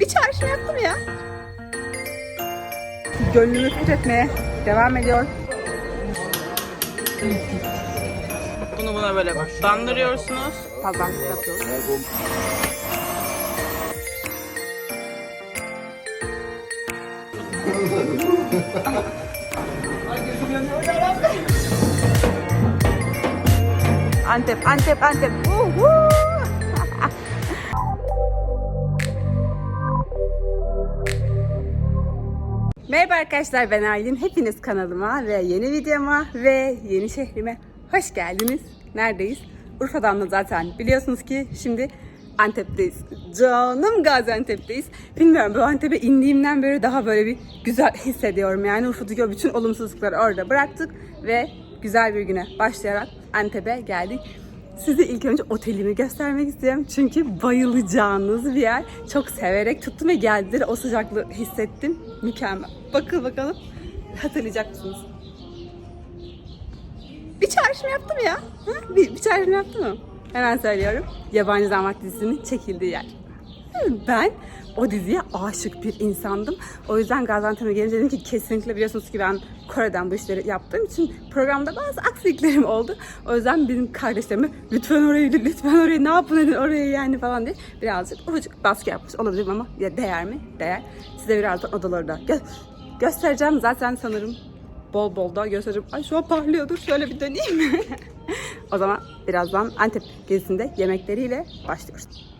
Bir çağrışım yaptım ya. Gönlümü fethetmeye devam ediyor. Bunu buna böyle bandırıyorsunuz. Fazlalık yapıyorum. Antep, Antep, Antep. Uhu! Merhaba arkadaşlar ben Aylin. Hepiniz kanalıma ve yeni videoma ve yeni şehrime hoş geldiniz. Neredeyiz? Urfa'dan da zaten biliyorsunuz ki şimdi Antep'teyiz. Canım Gaziantep'teyiz. Bilmiyorum bu Antep'e indiğimden beri daha böyle bir güzel hissediyorum. Yani Urfa'daki bütün olumsuzlukları orada bıraktık ve güzel bir güne başlayarak Antep'e geldik. Size ilk önce otelimi göstermek istiyorum. Çünkü bayılacağınız bir yer. Çok severek tuttum ve geldiler. O sıcaklığı hissettim. Mükemmel. Bakın bakalım. Hatırlayacak mısınız? Bir çağrışım yaptım ya. Ha? Bir, bir çağrışım yaptım mı? Hemen söylüyorum. Yabancı Damat dizisinin çekildiği yer. Ben o diziye aşık bir insandım. O yüzden Gaziantep'e gelince dedim ki kesinlikle biliyorsunuz ki ben Kore'den bu işleri yaptığım için programda bazı aksiliklerim oldu. O yüzden benim kardeşlerime lütfen orayı, lütfen orayı ne yapın edin orayı yani falan diye birazcık ufacık baskı yapmış olabilirim ama ya değer mi? Değer. Size birazdan odaları da gö- göstereceğim. Zaten sanırım bol bol da göstereceğim. Ay şu an parlıyordur. Şöyle bir döneyim mi? o zaman birazdan Antep gezisinde yemekleriyle başlıyoruz.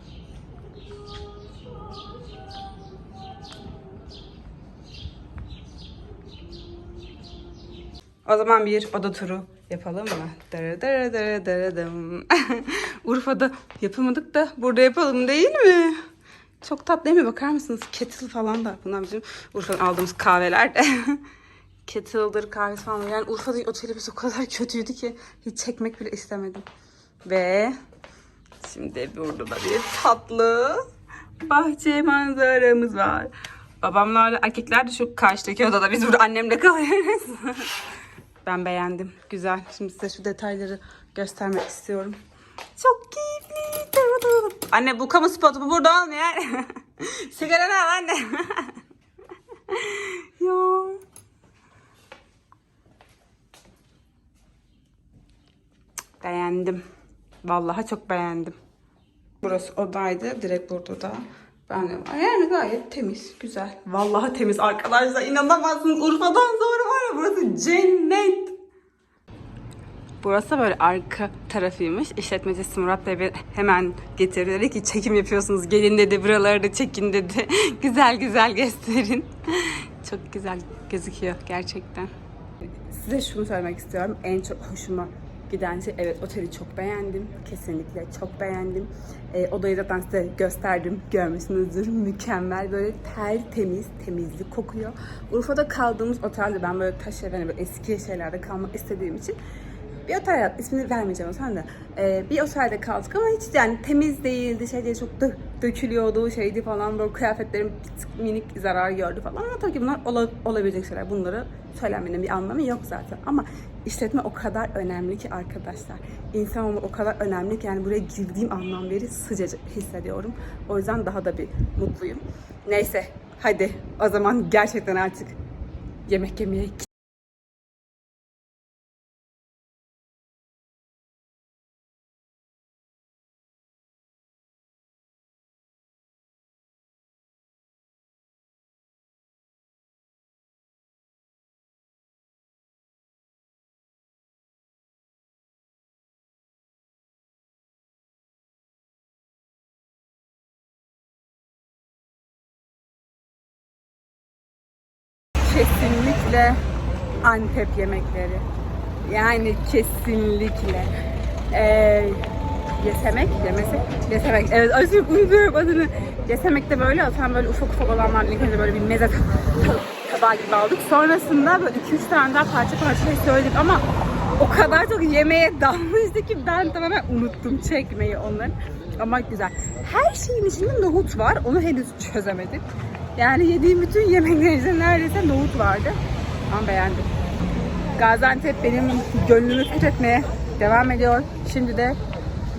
O zaman bir oda turu yapalım mı? Dara dara dara dara. Urfa'da yapamadık da burada yapalım değil mi? Çok tatlı değil mi? Bakar mısınız? Kettle falan da. Bunlar bizim Urfa'dan aldığımız kahveler de. Kettle'dır kahvesi falan. Yani Urfa'daki otelimiz o kadar kötüydü ki hiç çekmek bile istemedim. Ve şimdi burada da bir tatlı bahçe manzaramız var. Babamlarla erkekler de şu karşıdaki odada. Biz burada annemle kalıyoruz. ben beğendim. Güzel. Şimdi size şu detayları göstermek istiyorum. Çok keyifli. Anne bu kamu spotu bu burada olmuyor. Sigara al anne. ya. Beğendim. Vallahi çok beğendim. Burası odaydı. Direkt burada da. Ben de yani gayet temiz, güzel. Vallahi temiz arkadaşlar. İnanamazsınız. Urfa'dan sonra var ya burası cennet. Burası böyle arka tarafıymış. İşletmecisi Murat Bey hemen getirdi. Dedi ki çekim yapıyorsunuz. Gelin dedi buraları da çekin dedi. güzel güzel gösterin. çok güzel gözüküyor gerçekten. Size şunu söylemek istiyorum. En çok hoşuma giden şey evet oteli çok beğendim. Kesinlikle çok beğendim. E, odayı zaten size gösterdim. Görmüşsünüzdür. Mükemmel böyle tertemiz, temizlik kokuyor. Urfa'da kaldığımız otelde ben böyle taş evine böyle eski şeylerde kalmak istediğim için bir otel ismini vermeyeceğim sen de. Ee, bir otelde kaldık ama hiç yani temiz değildi. Şey diye çok dö- dökülüyordu şeydi falan böyle kıyafetlerim minik zarar gördü falan ama tabii ki bunlar ola- olabilecek şeyler. Bunları söylemenin bir anlamı yok zaten. Ama işletme o kadar önemli ki arkadaşlar. İnsan olmak o kadar önemli ki yani buraya girdiğim anlam beri sıcacık hissediyorum. O yüzden daha da bir mutluyum. Neyse hadi o zaman gerçekten artık yemek yemeye Kesinlikle Antep yemekleri. Yani kesinlikle. Ee, yesemek, yemesek, yesemek. Evet, acı unutuyorum adını. Yesemek de böyle, sen böyle ufak ufak olanlar ilk önce böyle bir meze ta- tabağı gibi aldık. Sonrasında böyle 2-3 tane daha parça parça şey söyledik ama o kadar çok yemeğe dalmıştı ki ben tamamen unuttum çekmeyi onları. Ama güzel. Her şeyin içinde nohut var. Onu henüz çözemedim. Yani yediğim bütün yemeklerin içinde neredeyse nohut vardı. Ama beğendim. Gaziantep benim gönlümü fethetmeye devam ediyor. Şimdi de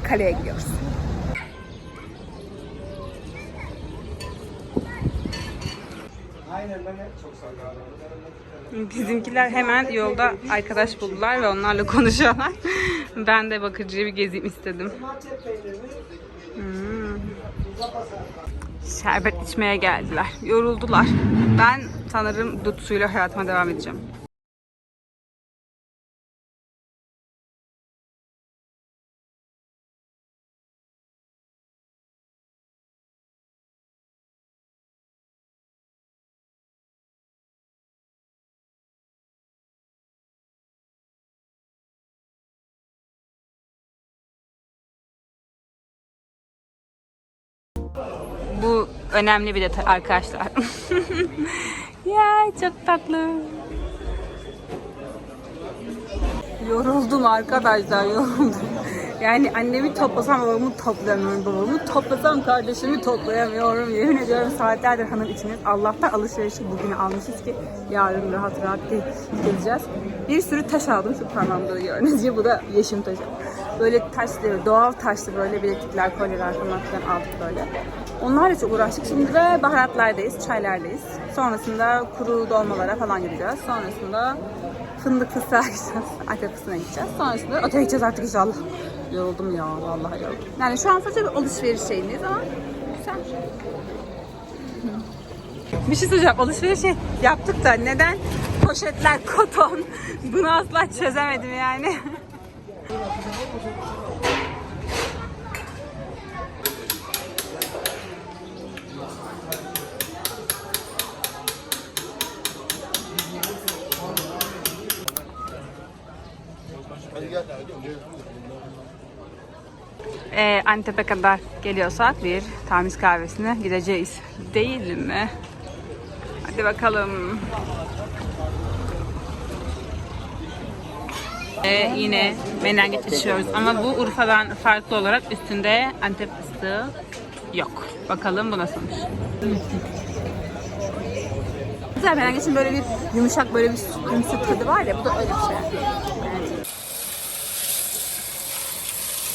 kaleye gidiyoruz. Bizimkiler hemen yolda arkadaş buldular ve onlarla konuşuyorlar. ben de bakıcıyı bir gezeyim istedim. Hmm. Şerbet içmeye geldiler. Yoruldular. Ben sanırım dut suyuyla hayatıma devam edeceğim. Önemli bir detay arkadaşlar. ya çok tatlı. Yoruldum arkadaşlar yoruldum. Yani annemi toplasam babamı toplayamıyorum. Babamı toplasam kardeşimi toplayamıyorum. Yemin ediyorum saatlerdir hanım içiniz. Allah'tan alışverişi bugün almışız ki yarın rahat rahat ge- gezeceğiz. Bir sürü taş aldım şu parmağımda gördüğünüz gibi. Bu da yeşim taşı. Böyle taşlı, doğal taşlı böyle bileklikler, kolyeler falan aldık böyle. Onlarla çok uğraştık. Şimdi de baharatlardayız, çaylardayız. Sonrasında kuru dolmalara falan gideceğiz. Sonrasında fındık fıstığa gideceğiz. Antep fıstığına gideceğiz. Sonrasında otele gideceğiz artık inşallah. Yoruldum ya, vallahi yoruldum. Yani şu an sadece bir alışveriş şeyindeyiz ama güzel. Bir şey. Alışveriş şey yaptık da neden poşetler koton? Bunu asla çözemedim yani. Ee, Antep'e kadar geliyorsak bir tamiz kahvesine gideceğiz. Değil mi? Hadi bakalım. Ee, yine menengeç içiyoruz ama bu Urfa'dan farklı olarak üstünde Antep fıstığı yok. Bakalım bu nasılmış. Güzel menengeçin böyle bir yumuşak böyle bir sütümsü tadı var ya bu da öyle bir şey. Evet.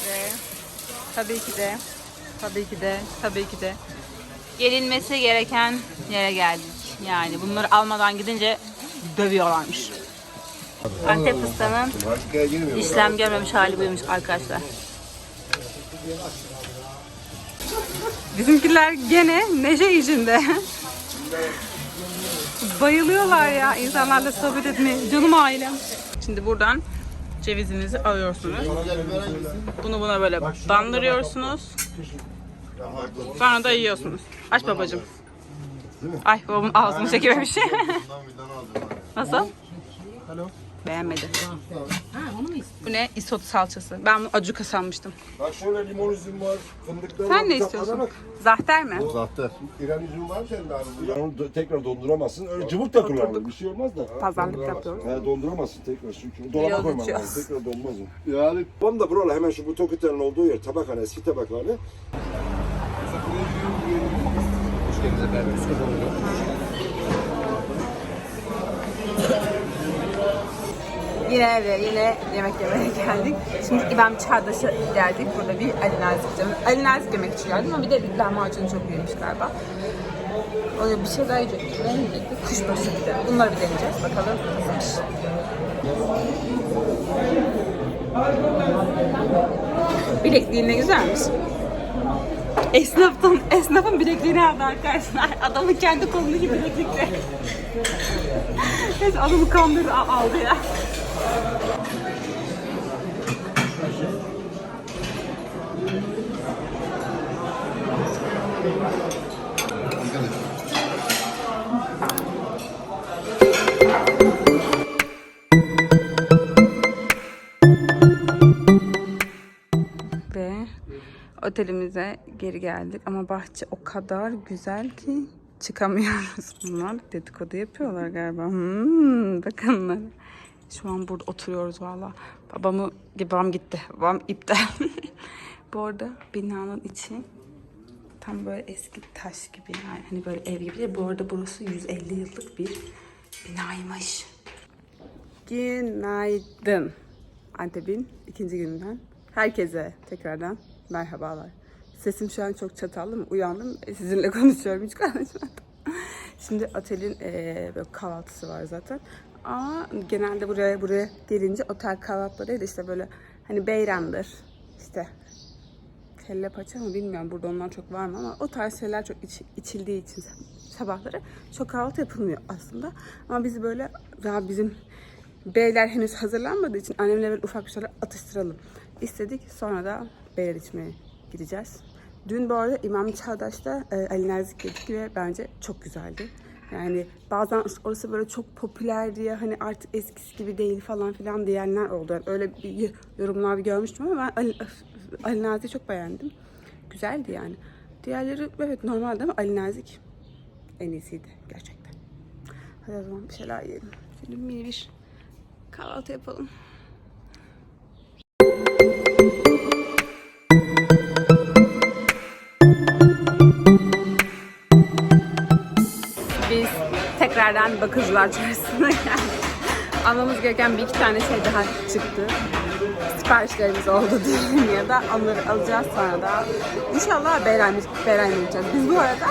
Ve tabii ki de, tabii ki de, tabii ki de gelinmesi gereken yere geldik. Yani bunları almadan gidince dövüyorlarmış. Antep fıstığının işlem görmemiş hali buymuş arkadaşlar. Bizimkiler gene neşe içinde. Bayılıyorlar ya insanlarla sohbet etmeye. Canım ailem. Şimdi buradan cevizinizi alıyorsunuz. Bunu buna böyle bandırıyorsunuz. Sonra da yiyorsunuz. Aç babacığım. Ay babamın ağzını çekememiş. Nasıl? Beğenmedi. Bu ne? Isot salçası. Ben bunu acuka sanmıştım. Bak şöyle limon üzüm var, fındıklar var. Sen ne istiyorsun? Zahter mi? Zahter. İran üzümü var sende abi. burada. Onu do- tekrar donduramazsın. Öyle cıvık da kullanılır. Bir şey olmaz da. Pazarlık yapıyoruz. He, donduramazsın tekrar çünkü. Dolaba koyman Yollayacağız. lazım. Tekrar donmaz o. Yani. Tam da buralar hemen şu bu tokiterin olduğu yer. Tabakhane, eski tabakhane. Yine eve, yine yemek yemeye geldik. Şimdi İBAM Çağdaş'a geldik. Burada bir Ali Nazik canım. Ali Nazik yemek için geldim ama bir de lahmacun çok iyiymiş galiba. Öyle bir şey daha yiyecektik. Ne yiyecektik? Kuşbaşı bir de. Bunları bir deneyeceğiz. Bakalım nasılmış. Bilekliğin ne güzelmiş. Esnafın, esnafın bilekliğini aldı arkadaşlar. Adamın kendi kolunu gibi bileklikle. Neyse adamı kandırdı aldı ya. Ve otelimize geri geldik ama bahçe o kadar güzel ki çıkamıyoruz. Bunlar dedikodu yapıyorlar galiba. Hmm, bakın onlara. Şu an burada oturuyoruz valla. Babamı, babam gitti. Babam iptal. Bu arada binanın içi tam böyle eski taş gibi yani hani böyle ev gibi. Bu arada burası 150 yıllık bir binaymış. Günaydın. Antep'in ikinci gününden herkese tekrardan merhabalar. Sesim şu an çok çatallı mı? Uyandım. e, Sizinle konuşuyorum. Hiç konuşmadım. Şimdi otelin eee, böyle kahvaltısı var zaten. Ama genelde buraya buraya gelince otel kahvaltıları değil de işte böyle hani beyrandır. işte kelle paça mı bilmiyorum burada onlar çok var mı ama o tarz şeyler çok iç- içildiği için sabahları çok kahvaltı yapılmıyor aslında. Ama biz böyle daha bizim beyler henüz hazırlanmadığı için annemle böyle ufak bir şeyler atıştıralım istedik. Sonra da beyler içmeye gideceğiz. Dün bu arada İmam Çağdaş'ta e, Ali Nazik yedik ve bence çok güzeldi. Yani bazen orası böyle çok popüler diye hani artık eskisi gibi değil falan filan diyenler oldu. Yani öyle bir yorumlar görmüştüm ama ben Ali, Ali çok beğendim. Güzeldi yani. Diğerleri evet normalde ama Ali Nazik en iyisiydi gerçekten. Hadi o zaman bir şeyler yiyelim. Şimdi mini bir kahvaltı yapalım. Tekrardan Bakıcılar Çarşısı'na geldik. Almamız gereken bir iki tane şey daha çıktı. Siparişlerimiz oldu diyelim ya da onları alacağız sonra da. İnşallah Beyran, Beyran gideceğiz. Biz bu arada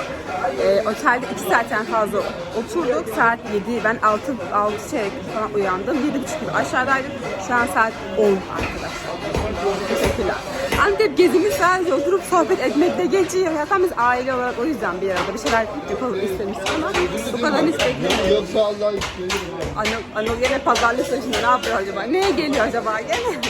e, otelde iki saatten fazla oturduk. Saat 7, ben 6, 6 çeyrek falan uyandım. 7.30 gibi aşağıdaydık. Şu an saat 10 arkadaşlar. Teşekkürler. Antep gezimiz sadece oturup sohbet etmekte geçiyor. Zaten biz aile olarak o yüzden bir arada bir şeyler yapalım istemiştik ama bu kadar istekli. Yoksa Allah istedim. Anıl, Anıl yine pazarlık saçında ne yapıyor acaba? Neye geliyor acaba gene?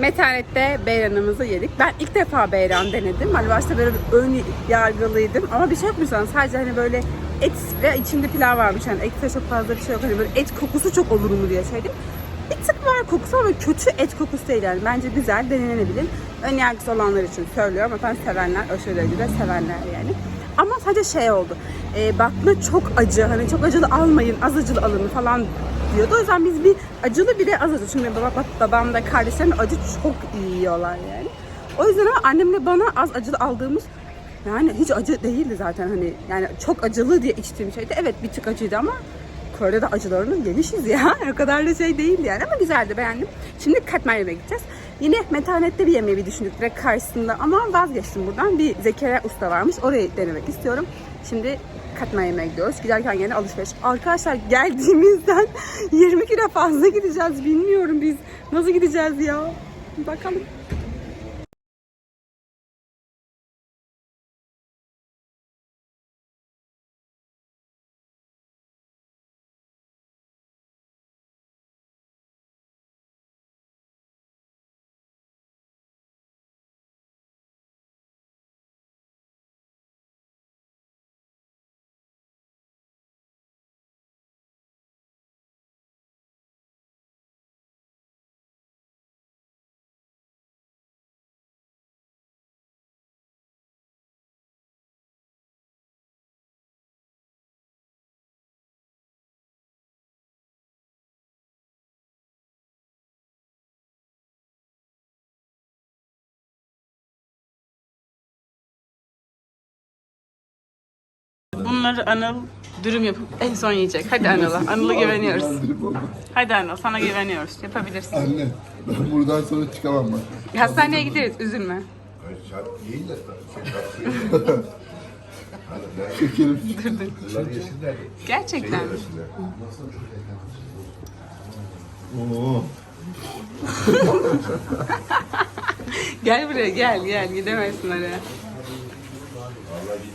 Metanet'te beyranımızı yedik. Ben ilk defa beyran denedim. Hani başta böyle ön yargılıydım. Ama bir şey yokmuş sana. Sadece hani böyle et ve içinde pilav varmış. Yani ette çok fazla bir şey yok. Hani böyle et kokusu çok olur mu diye şeydim. Bir tık var kokusu ama kötü et kokusu değil yani. Bence güzel, denenebilir. Ön yargısı olanlar için söylüyorum. Zaten sevenler, aşırı derecede sevenler yani. Ama sadece şey oldu. E, bakla çok acı. Hani çok acılı almayın, az acılı alın falan diyordu. O yüzden biz bir acılı bir de az acı. Çünkü baba, babam da kardeşlerim de acı çok iyi yiyorlar yani. O yüzden ama annemle bana az acılı aldığımız yani hiç acı değildi zaten hani yani çok acılı diye içtiğim şeydi. Evet bir tık acıydı ama Kore'de acılarını yemişiz ya. O kadar da şey değildi yani ama güzeldi beğendim. Şimdi Katmer'e gideceğiz. Yine metanette bir yemeği düşündük direkt karşısında ama vazgeçtim buradan. Bir Zekeriya Usta varmış. Orayı denemek istiyorum. Şimdi katmer yemeğe gidiyoruz. Giderken yine alışveriş. Arkadaşlar geldiğimizden 20 kilo fazla gideceğiz. Bilmiyorum biz nasıl gideceğiz ya. Bakalım. Bunları Anıl dürüm yapıp en son yiyecek. Hadi Anıl'a. Anıl'a güveniyoruz. Hadi Anıl sana güveniyoruz. Yapabilirsin. Anne ben buradan sonra çıkamam bak. Hastaneye gideriz üzülme. Değil de Şekerim Gerçekten. Oo. Gel buraya gel gel gidemezsin oraya.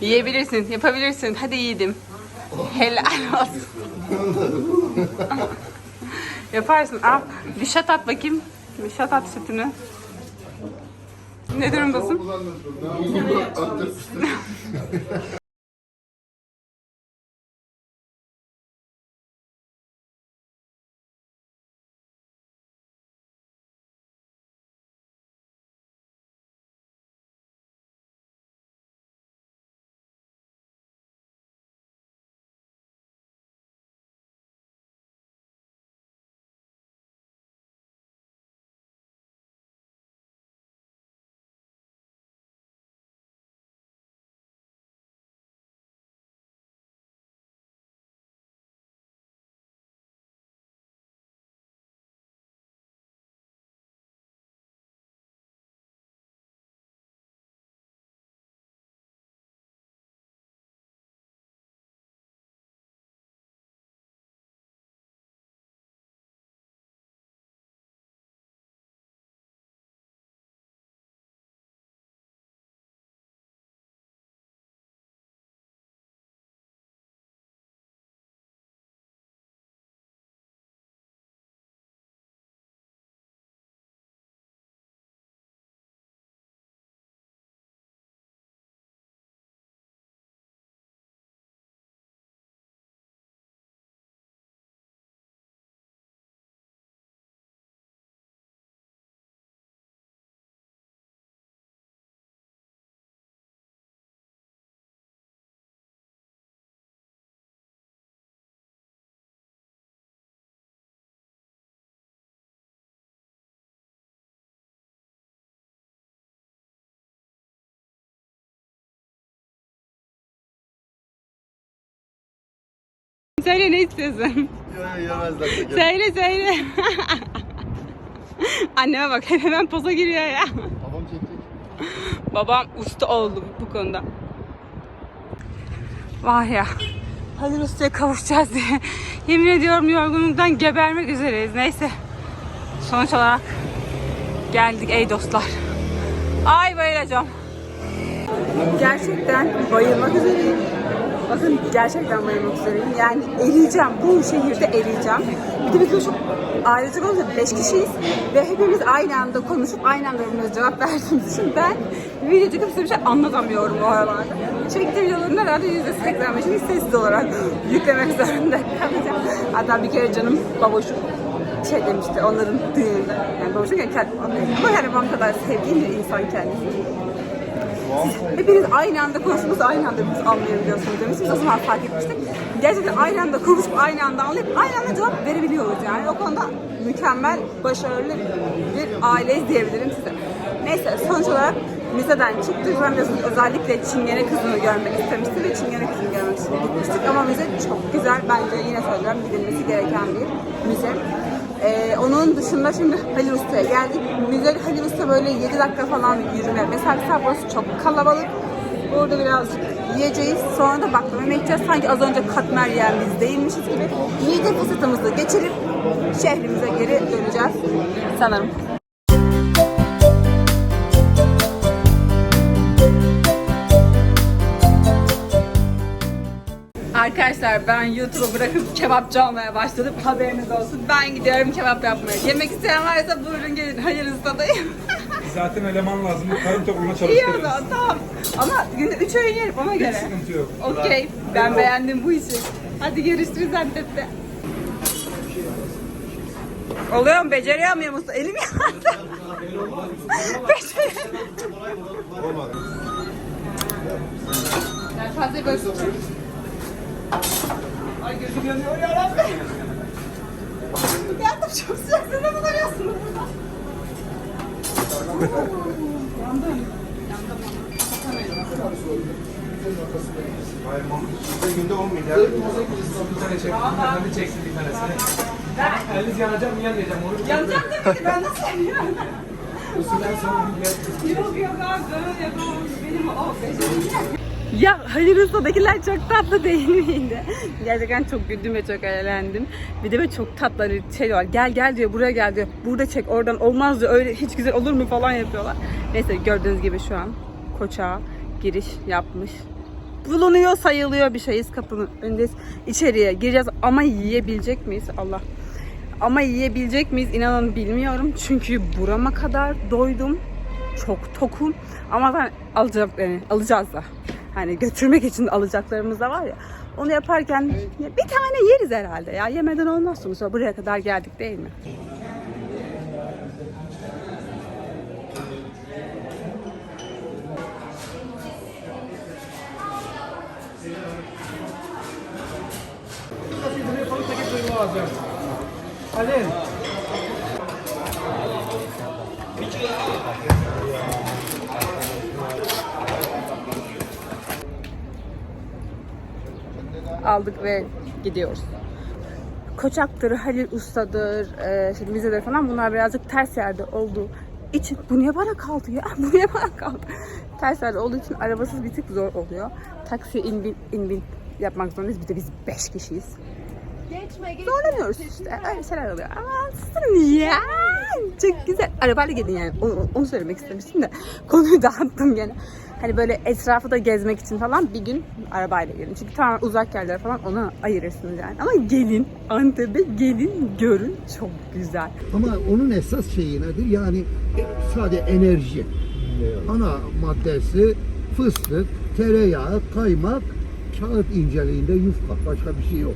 Yiyebilirsin, yapabilirsin. Hadi yiğidim. Helal olsun. Yaparsın. Al bir şat at bakayım. Bir şat at sütünü. Ne durumdasın? söyle ne istiyorsun? Yemezler. Söyle söyle. Anneme bak hemen poza giriyor ya. Babam çekecek. Babam usta oldu bu konuda. Vah ya. Halil Usta'ya kavuşacağız diye. Yemin ediyorum yorgunluktan gebermek üzereyiz. Neyse. Sonuç olarak geldik ey dostlar. Ay bayılacağım. Gerçekten bayılmak üzereyim. Bakın gerçekten bayılmak üzereyim. Yani eriyeceğim. Bu şehirde eriyeceğim. Bir de biz çok ailecek olunca 5 kişiyiz. Ve hepimiz aynı anda konuşup aynı anda birbirimize cevap verdiğimiz için ben video çekip size bir şey anlatamıyorum bu aralarda. Çektiğim videoların herhalde %85'ini sessiz olarak yüklemek zorunda kalacağım. Hatta bir kere canım baboşum şey demişti onların düğününde. Yani babuşum yani kendi, ama yani babam kadar sevdiğim bir insan kendisi. Hepiniz aynı anda konuşup aynı anda biz anlayabiliyorsunuz demiş. Biz o zaman fark etmiştik. Gerçekten aynı anda konuşup aynı anda anlayıp aynı anda cevap verebiliyoruz yani. O konuda mükemmel, başarılı bir aileyiz diyebilirim size. Neyse sonuç olarak müzeden çıktık. Ben biliyorsunuz özellikle Çingene kızını görmek istemiştim ve Çingene kızını görmek için gitmiştik. Ama müze çok güzel. Bence yine söylüyorum gidilmesi gereken bir müze. Ee, onun dışında şimdi Halil Usta'ya geldik. Müze Halil Usta böyle 7 dakika falan yürüme. Mesela burası çok kalabalık. Orada birazcık yiyeceğiz. Sonra da baklava yemek yiyeceğiz. Sanki az önce katmer biz değilmişiz gibi. Mide fırsatımızı geçirip şehrimize geri döneceğiz. Sanırım. Arkadaşlar ben YouTube'u bırakıp kebapçı olmaya başladım. Haberiniz olsun. Ben gidiyorum kebap yapmaya. Yemek isteyen varsa buyurun gelin. Hayır ustadayım. Zaten eleman lazım. Karın tokluğuna İyi o çalıştırırız. zaman tamam. Ama günde 3 öğün yerim ona göre. Sıkıntı yok. Okey. Ben beğendim bu işi. Hadi görüşürüz Antep'te. Oluyor mu? Beceriyor muyum usta? Elim yandı. Beceremiyorum. Yani fazla böyle Ay gözüm yanıyor yarabbim. Yandım çok sıcak. Siz ne kullanıyorsunuz burada? Günde 10 milyar. Bir tane çek. Hadi çeksin bir tanesini. Eliniz yanacak mı yanmayacak mı? Onu Yanacağım tabii ki ben nasıl yanıyorum? Üstünden sonra bir yer. Yok yok abi. Benim o becerim. Ya Halil Usta'dakiler çok tatlı değil miydi? Gerçekten çok güldüm ve çok eğlendim. Bir de böyle çok tatlı bir şey var. Gel gel diyor, buraya gel diyor. Burada çek, oradan olmaz diyor. Öyle hiç güzel olur mu falan yapıyorlar. Neyse gördüğünüz gibi şu an Koç'a giriş yapmış. Bulunuyor, sayılıyor bir şeyiz. Kapının önündeyiz. İçeriye gireceğiz ama yiyebilecek miyiz? Allah. Ama yiyebilecek miyiz inanın bilmiyorum. Çünkü burama kadar doydum. Çok tokum. Ama ben alacağım, yani alacağız da. Hani götürmek için alacaklarımız da var ya. Onu yaparken ya bir tane yeriz herhalde ya. Yemeden olmaz sonuçta. Buraya kadar geldik değil mi? Halil. Aldık ve gidiyoruz. Koçak'tır, Halil Usta'dır, e, işte vizeler falan bunlar birazcık ters yerde olduğu için bu niye bana kaldı ya? Bu niye bana kaldı? Ters yerde olduğu için arabasız bir tık zor oluyor. Taksi in bin, in bin yapmak zorundayız. Bir de biz 5 kişiyiz. Zorlanıyoruz işte. Öyle şeyler oluyor. Ama ya. Çok güzel. Arabayla gelin yani. Onu, onu söylemek istemiştim de. Konuyu dağıttım gene. Hani böyle etrafı da gezmek için falan bir gün arabayla gelin. Çünkü tamamen uzak yerlere falan ona ayırırsınız yani. Ama gelin. Antep'e gelin görün. Çok güzel. Ama onun esas şeyi nedir? Yani sade enerji. Ana maddesi fıstık, tereyağı, kaymak, kağıt inceliğinde yufka. Başka bir şey yok.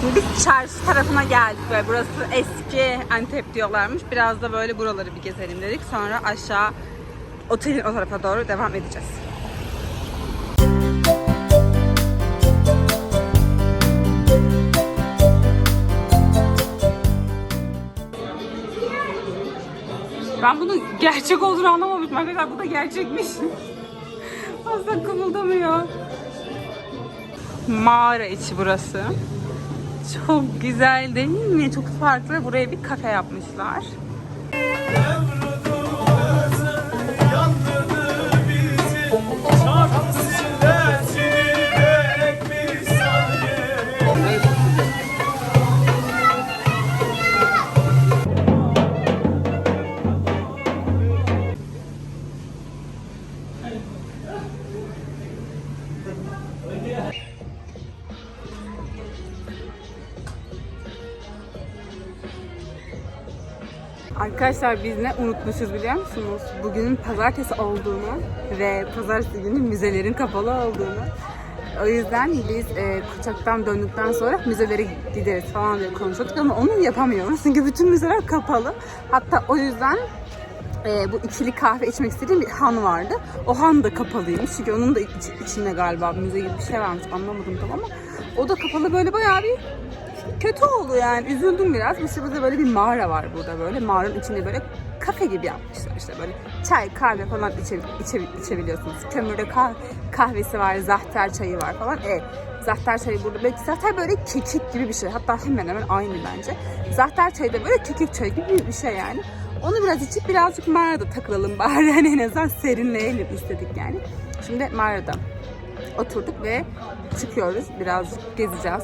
Şimdi biz çarşı tarafına geldik. Böyle burası eski Antep diyorlarmış. Biraz da böyle buraları bir gezelim dedik. Sonra aşağı otelin o tarafa doğru devam edeceğiz. Ben bunun gerçek olduğunu anlamamışım. Arkadaşlar bu da gerçekmiş. Asla kımıldamıyor. Mağara içi burası. Çok güzel değil mi? Çok farklı. Buraya bir kafe yapmışlar. Arkadaşlar biz ne unutmuşuz biliyor musunuz? Bugünün pazartesi olduğunu ve pazartesi günü müzelerin kapalı olduğunu. O yüzden biz e, Koçak'tan döndükten sonra müzelere gideriz falan diye konuşuyorduk ama onu yapamıyoruz. Çünkü bütün müzeler kapalı. Hatta o yüzden e, bu ikili kahve içmek istediğim bir han vardı. O han da kapalıymış. Çünkü onun da iç- içinde galiba müze gibi bir şey varmış. Anlamadım tam ama. O da kapalı böyle bayağı bir kötü oldu yani. Üzüldüm biraz. Burada böyle bir mağara var burada böyle. Mağaranın içinde böyle kafe gibi yapmışlar işte böyle. Çay, kahve falan içe, içe- içebiliyorsunuz. Kömürde kah- kahvesi var, zahter çayı var falan. E, zahter çayı burada böyle, zahter böyle kekik gibi bir şey. Hatta hemen hemen aynı bence. Zahter çayı da böyle kekik çayı gibi bir şey yani. Onu biraz içip birazcık mağarada takılalım bari. Yani en azından serinleyelim istedik yani. Şimdi mağarada oturduk ve çıkıyoruz. Birazcık gezeceğiz.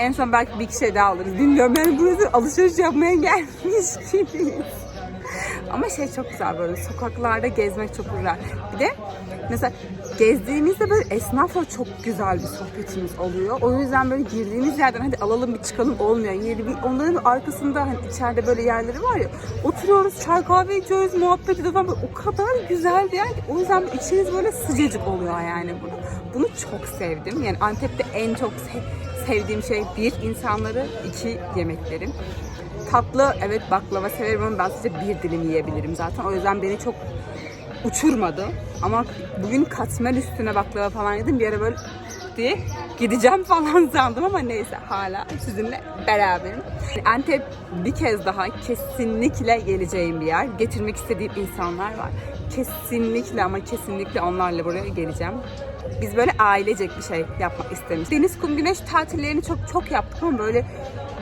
En son belki bir iki şey daha alırız. Bilmiyorum yani burası alışveriş yapmaya gelmiş gibiyiz. Ama şey çok güzel böyle sokaklarda gezmek çok güzel. Bir de mesela gezdiğimizde böyle esnafla çok güzel bir sohbetimiz oluyor. O yüzden böyle girdiğimiz yerden hadi alalım bir çıkalım olmuyor. Yeri bir, onların arkasında hani içeride böyle yerleri var ya oturuyoruz çay kahve içiyoruz muhabbet ediyoruz falan o kadar güzel bir yer ki o yüzden içiniz böyle sıcacık oluyor yani bunu. Bunu çok sevdim. Yani Antep'te en çok se- sevdiğim şey bir insanları iki yemeklerim. Tatlı evet baklava severim ama ben sadece bir dilim yiyebilirim zaten. O yüzden beni çok uçurmadı. Ama bugün katmer üstüne baklava falan yedim. Bir ara böyle diye gideceğim falan sandım ama neyse hala sizinle beraberim. Antep bir kez daha kesinlikle geleceğim bir yer. Getirmek istediğim insanlar var. Kesinlikle ama kesinlikle onlarla buraya geleceğim. Biz böyle ailecek bir şey yapmak istemiş. Deniz, kum, güneş tatillerini çok çok yaptık ama böyle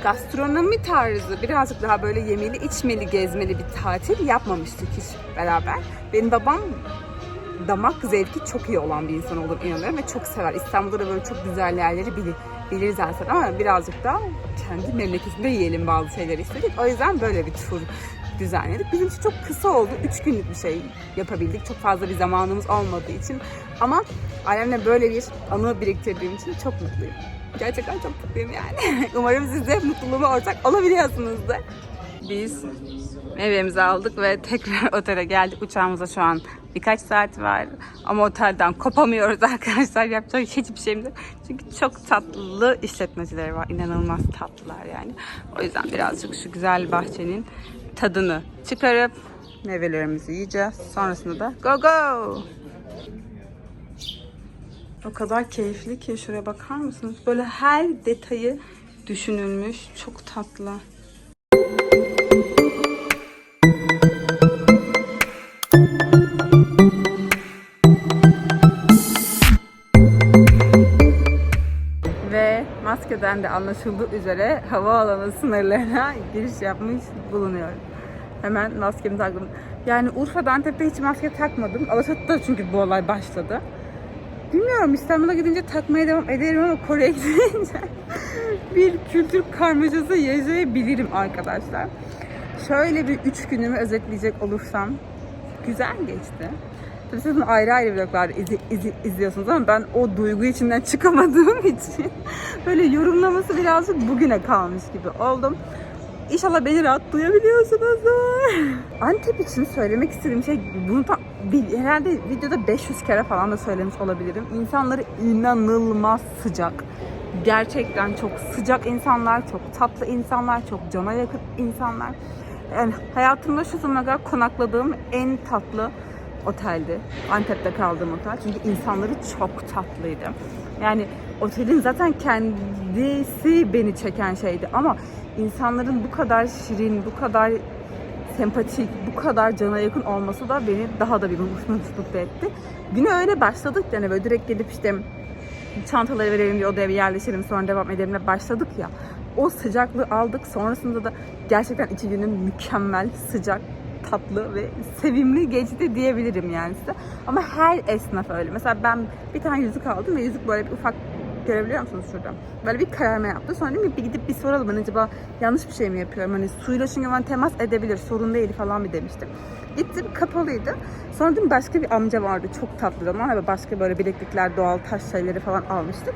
gastronomi tarzı birazcık daha böyle yemeli, içmeli, gezmeli bir tatil yapmamıştık hiç beraber. Benim babam damak zevki çok iyi olan bir insan olur inanıyorum ve çok sever. İstanbul'da da böyle çok güzel yerleri bilir, bilir zaten ama birazcık da kendi memleketinde yiyelim bazı şeyleri istedik. O yüzden böyle bir tur düzenledik. Bizim için çok kısa oldu. Üç günlük bir şey yapabildik. Çok fazla bir zamanımız olmadığı için. Ama ailemle böyle bir anı biriktirdiğim için çok mutluyum. Gerçekten çok mutluyum yani. Umarım siz de mutluluğuma ortak olabiliyorsunuzdur. Biz meyvemizi aldık ve tekrar otele geldik. Uçağımıza şu an birkaç saat var. Ama otelden kopamıyoruz arkadaşlar. Yapacak hiçbir şeyimiz yok. Çünkü çok tatlı işletmecileri var. İnanılmaz tatlılar yani. O yüzden birazcık şu güzel bahçenin tadını çıkarıp meyvelerimizi yiyeceğiz. Sonrasında da go go! O kadar keyifli ki şuraya bakar mısınız? Böyle her detayı düşünülmüş. Çok tatlı. Maskeden de anlaşıldığı üzere havaalanı sınırlarına giriş yapmış bulunuyorum. Hemen maskemi taktım. Yani Urfa'da Antep'te hiç maske takmadım. Alaçatı'da çünkü bu olay başladı. Bilmiyorum İstanbul'a gidince takmaya devam ederim ama Kore'ye gidince bir kültür karmaşası yaşayabilirim arkadaşlar. Şöyle bir üç günümü özetleyecek olursam güzel geçti. Tabii siz bunu ayrı ayrı vloglarda izli- izli- izliyorsunuz ama ben o duygu içinden çıkamadığım için böyle yorumlaması birazcık bugüne kalmış gibi oldum. İnşallah beni rahat duyabiliyorsunuzdur. Antep için söylemek istediğim şey bunu tam herhalde videoda 500 kere falan da söylemiş olabilirim. İnsanları inanılmaz sıcak. Gerçekten çok sıcak insanlar, çok tatlı insanlar, çok cana yakın insanlar. Yani hayatımda şu zamana kadar konakladığım en tatlı oteldi. Antep'te kaldığım otel. Çünkü insanları çok tatlıydı. Yani otelin zaten kendisi beni çeken şeydi ama insanların bu kadar şirin, bu kadar sempatik, bu kadar cana yakın olması da beni daha da bir mutlu etti. Güne öyle başladık yani böyle direkt gelip işte çantaları verelim bir odaya bir yerleşelim sonra devam edelimle başladık ya. o sıcaklığı aldık. Sonrasında da gerçekten iki günün mükemmel, sıcak, tatlı ve sevimli geçti diyebilirim yani size. Ama her esnaf öyle. Mesela ben bir tane yüzük aldım ve yüzük böyle bir ufak görebiliyor musunuz şurada? Böyle bir kararma yaptı. Sonra dedim ki bir gidip bir soralım. Hani acaba yanlış bir şey mi yapıyorum? Hani suyla çünkü ben temas edebilir. Sorun değil falan bir demiştim. Gittim kapalıydı. Sonra dedim başka bir amca vardı. Çok tatlı ama başka böyle bileklikler, doğal taş şeyleri falan almıştık.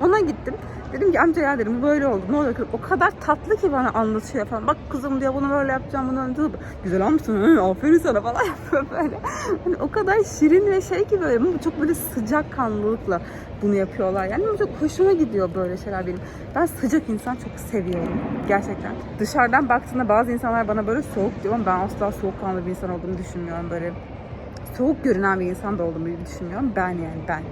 Ona gittim. Dedim ki amca ya dedim böyle oldu. Ne olacak? O kadar tatlı ki bana anlatıyor falan. Bak kızım diyor bunu böyle yapacağım. Bunu öyle Güzel almışsın. Hı, aferin sana falan yapıyor böyle. Hani o kadar şirin ve şey ki böyle. Çok böyle sıcak kanlılıkla bunu yapıyorlar. Yani çok hoşuma gidiyor böyle şeyler benim. Ben sıcak insan çok seviyorum. Gerçekten. Dışarıdan baktığında bazı insanlar bana böyle soğuk diyor ama ben asla soğukkanlı bir insan olduğumu düşünmüyorum. Böyle soğuk görünen bir insan da olduğumu düşünmüyorum. Ben yani ben.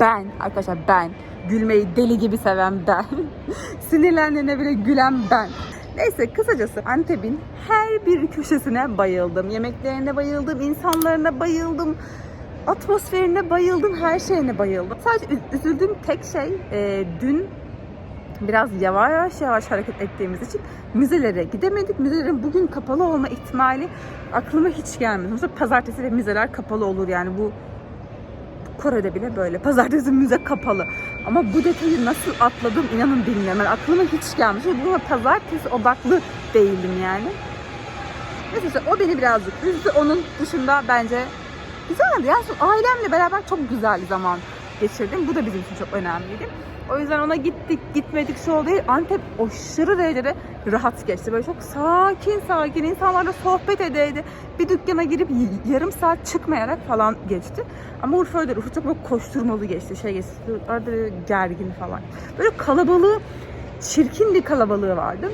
Ben arkadaşlar ben. Gülmeyi deli gibi seven ben. Sinirlendiğinde bile gülen ben. Neyse kısacası Antep'in her bir köşesine bayıldım. Yemeklerine bayıldım, insanlarına bayıldım. Atmosferine bayıldım, her şeyine bayıldım. Sadece üz- üzüldüğüm tek şey e, dün biraz yavaş yavaş hareket ettiğimiz için müzelere gidemedik. Müzelerin bugün kapalı olma ihtimali aklıma hiç gelmedi. Mesela pazartesi ve müzeler kapalı olur yani bu Kore'de bile böyle. Pazartesi müze kapalı. Ama bu detayı nasıl atladım inanın bilmiyorum. Yani aklıma hiç gelmiş. Bu pazartesi odaklı değildim yani. Neyse işte o beni birazcık üzdü. Onun dışında bence güzeldi. Yani ailemle beraber çok güzel bir zaman geçirdim. Bu da bizim için çok önemliydi. O yüzden ona gittik, gitmedik şu oldu değil. Antep aşırı derecede rahat geçti. Böyle çok sakin sakin insanlarla sohbet ede ede bir dükkana girip yarım saat çıkmayarak falan geçti. Ama Urfa öyle. Urfa çok koşturmalı geçti. Şey geçti. Arada gergin falan. Böyle kalabalığı, çirkin bir kalabalığı vardı.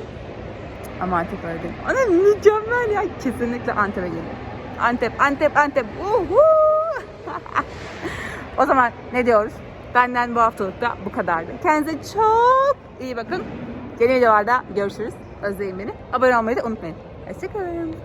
Ama Antep öyle değil. Ana mükemmel ya. Kesinlikle Antep'e geliyor. Antep, Antep, Antep. Uhu! o zaman ne diyoruz? Benden bu haftalık da bu kadardı. Kendinize çok iyi bakın. Yeni videolarda görüşürüz. Özleyin beni. Abone olmayı da unutmayın. Hoşçakalın.